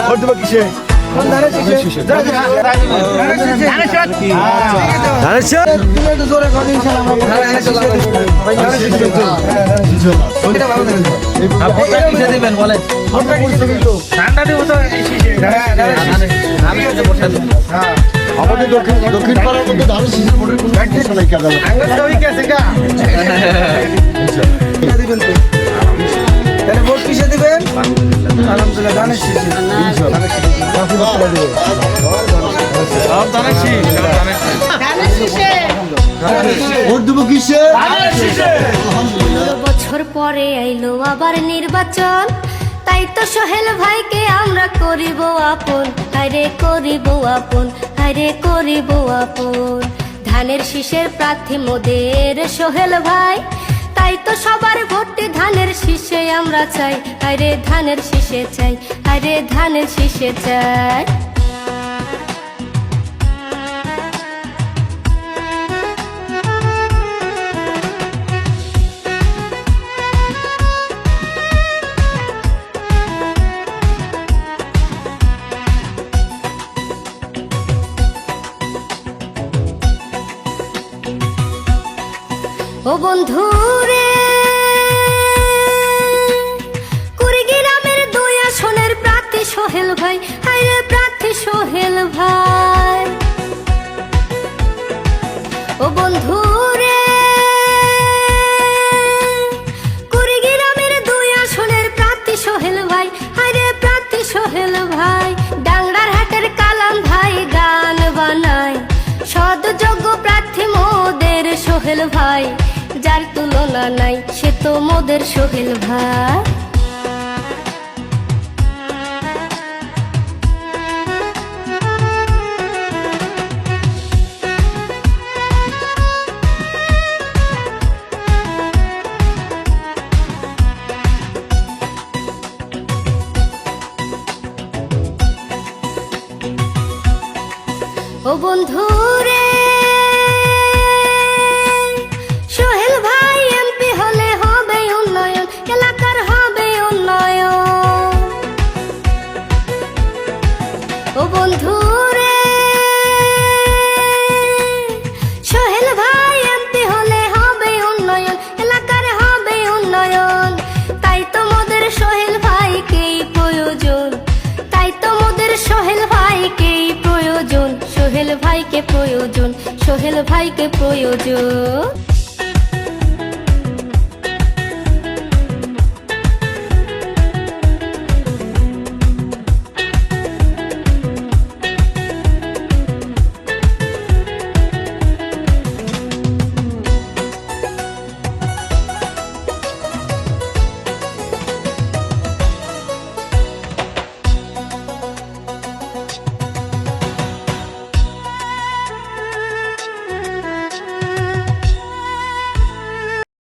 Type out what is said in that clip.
Vote দেবো কিসে আমাদের দক্ষিণ দক্ষিণ পাড়ার মধ্যে ধানের শীষের ভোটের কোনো কিছু নাই কাকা দেবো বছর পরে আইলো আবার নির্বাচন। তাই তো সোহেল ভাইকে আমরা করিব আপন। হায়রে করিব আপন। হায়রে করিব আপন। ধানের শীষের প্রার্থী মোদের সোহেল ভাই। তাই তো সবার ভর্তি ধানের শীষে আমরা চাই। আরে ধানের শীষে চাই, আরে ধানের শীষে চাই। ও বন্ধু রে কুড়িগ্রামের দুই আসনের প্রার্থী সোহেল ভাই। হাইরে প্রার্থী সোহেল ভাই। ও বন্ধু রে কুড়িগ্রামের দুই আসনের প্রার্থী সোহেল ভাই। হাইরে প্রার্থী সোহেল ভাই। ডাংরার কালাম ভাই গান বানায়। সদযোগ্য প্রার্থী মোদের সোহেল ভাই। তুলনা নাই সে তো মোদের সোহেল ভাই। ও বন্ধু ভাইকে প্রয়োজন সোহেল ভাইকে প্রয়োজন।